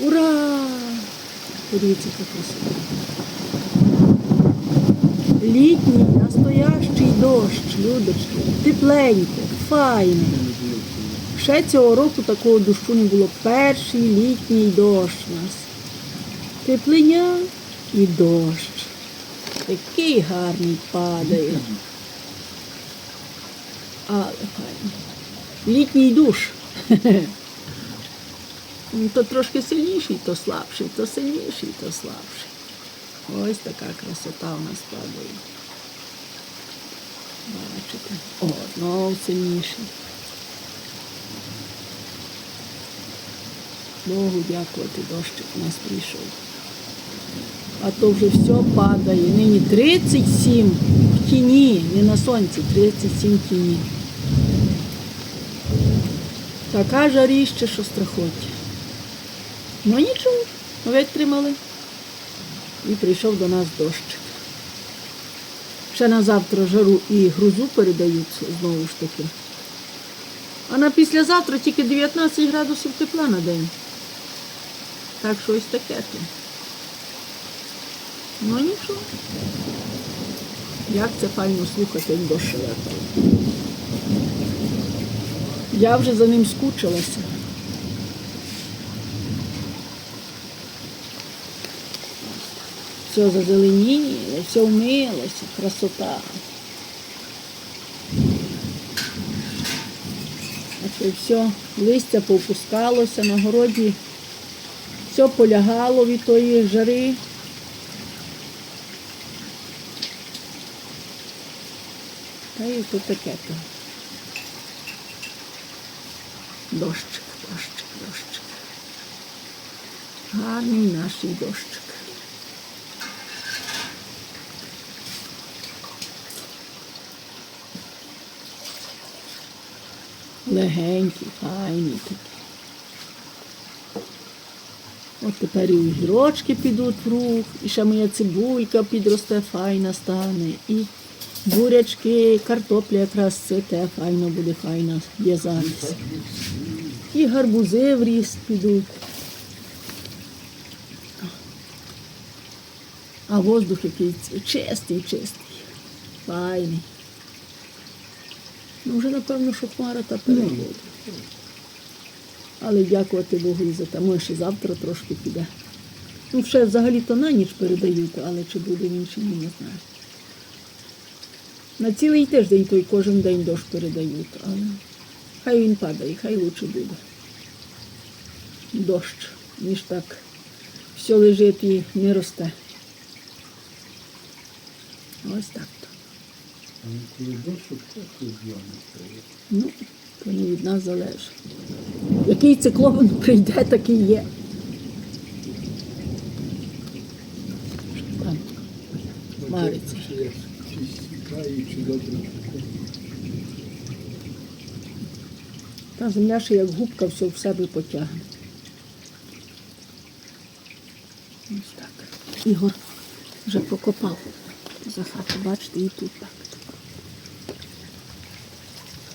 Ура! Подивіться, яка красота. Літній настоящий дощ, людочки. Тепленько, файно. Ще цього року такого дощу не було. Перший літній дощ у нас. Теплиня і дощ. Такий гарний падає. Але файно. Літній душ. Ну, То трошки сильніший, то слабший, то сильніший, то слабший. Ось така красота у нас падає. Бачите? О, знову сильніший. Богу дякувати, дощик у нас прийшов. А то вже все падає. Нині 37 в тіні, не на сонці, 37 в тіні. Така жаріще, що страхоття. Ну нічого, витримали. І прийшов до нас дощик. Ще на завтра жару і грузу передають знову ж таки. А на післязавтра тільки 19 градусів тепла на день. Так що ось таке. то. Ну нічого. Як це файно слухати, як дощ ляпає. Я вже за ним скучилася. Все зазеленіло, все вмилося, красота. А це все листя повпускалося на городі, все полягало від тої жари. Та і то таке то. Дощик, дощик, дощик. Гарний наш дощик. Легенький, файний такий. От тепер і огірочки підуть в рух, і ще моя цибулька підросте, файна стане. І бурячки, і картопля якраз цвіте, файно буде файно в'язатися. І гарбузи в ріст підуть. А воздух який чистий, чистий, файний. Ну, вже напевно, що хмара та переходить. Але дякувати Богу і за те. Може, ще завтра трошки піде. Ну, ще взагалі-то на ніч передають, але чи буде він чи ні, не знаю. На цілий тиждень той кожен день дощ передають, але хай він падає, хай лучше буде. Дощ, ніж так. Все лежить і не росте. Ось так. то. Коли дощок, то зйомно. Ну, то не від нас залежить. Який циклон прийде, такий є. Там Мариться. Та земля ще як губка все в себе потягне. Ось так. Ігор вже прокопав за хату, бачите, і тут так.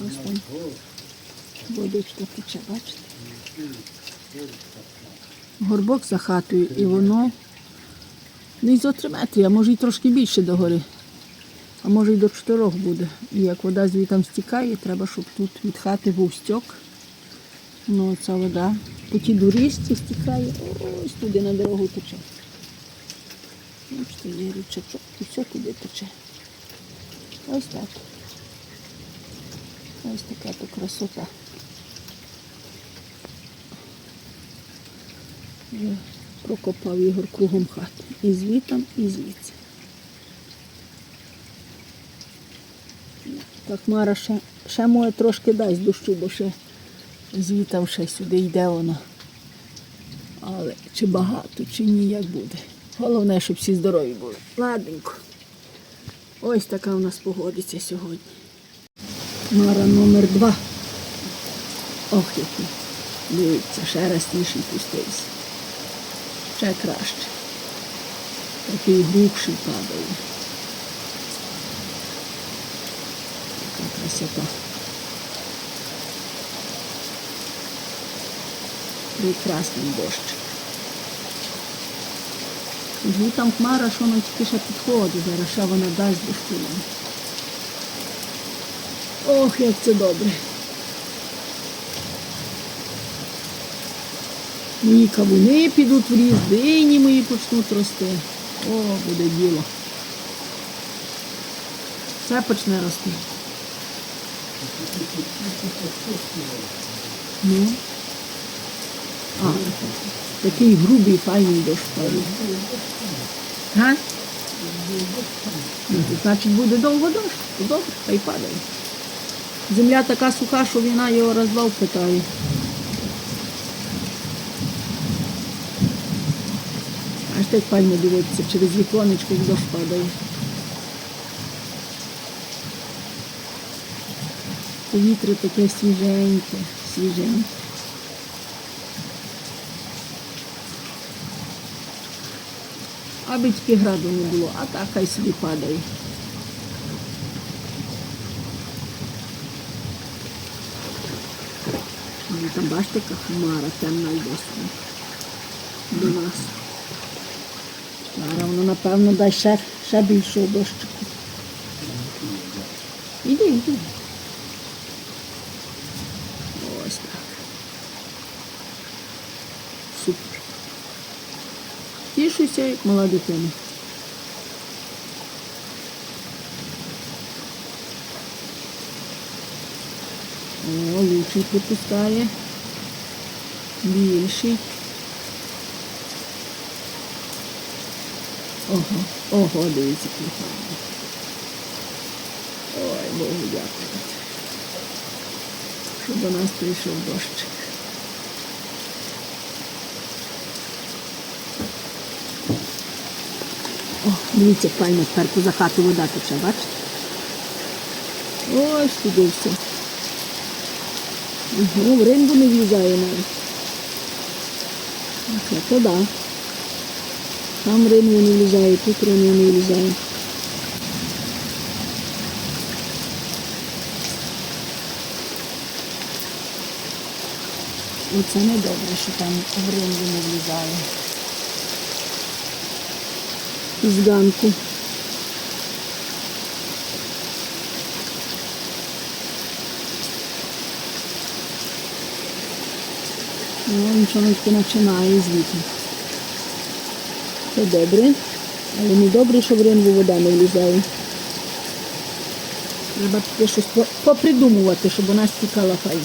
Ось там водичка тече, бачите? Горбок за хатою, і воно не зо три метри, а може й трошки більше до гори. А може й до чотирьох буде. І як вода звідти стікає, треба, щоб тут від хати був стьок. Ну, ця вода по тій доріжці стікає, ось туди на дорогу тече. Бачите, є річачок і все туди тече. Ось так. Ось така то красота. Вже прокопав Ігор кругом хати. І звітом, і звідси. Так Мара ще, ще моє трошки дасть дощу, бо ще звітом ще сюди йде воно. Але чи багато, чи ні, як буде. Головне, щоб всі здорові були. Ладненько. Ось така у нас погодиться сьогодні. Мара номер два. Ох, який. Дивіться, ще рясніший пустився. Ще краще. Такий грубший падає. Така красота. Прекрасний дощ. Дві там хмара, що вона тільки ще підходить, зараз ще вона дасть дощу. нам. Ох, як це добре. Мої кавуни підуть в ріст, дині мої почнуть рости. О, буде діло. Це почне рости. Ну. А, такий грубий, файний дощ падає. Значить буде довго дощ. То добре, хай падає. Земля така суха, що війна його раз-два впитає. Аж так файно дивитися, через віконечко як дощ падає. Повітря таке свіженьке, свіженьке. Аби тільки граду не було, а так хай собі падає. Там бачите, яка хмара темна йде собі до нас. Зараз воно, напевно, дасть ще, ще більшого дощику. Іди, іди. Ось так. Супер. Тішуся, як мала дитина. О, лучий припускає. Більший. Ого, ого, дивіться, гарний. Ой, Богу дякувати. Що до нас прийшов дощик. О, дивіться, файно тепер поза хату вода тече, бачите? Ось туди все. Угу, в ринку не влізає навіть. Це то да. Там ринку не влізає, тут ринку не влізає. Оце не добре, що там в ринку не влізає. З ганку. Ну, нічого не починає звідти. Це добре, але не добре, що в ринку вода не влізає. Треба щось по- попридумувати, щоб вона стікала файно.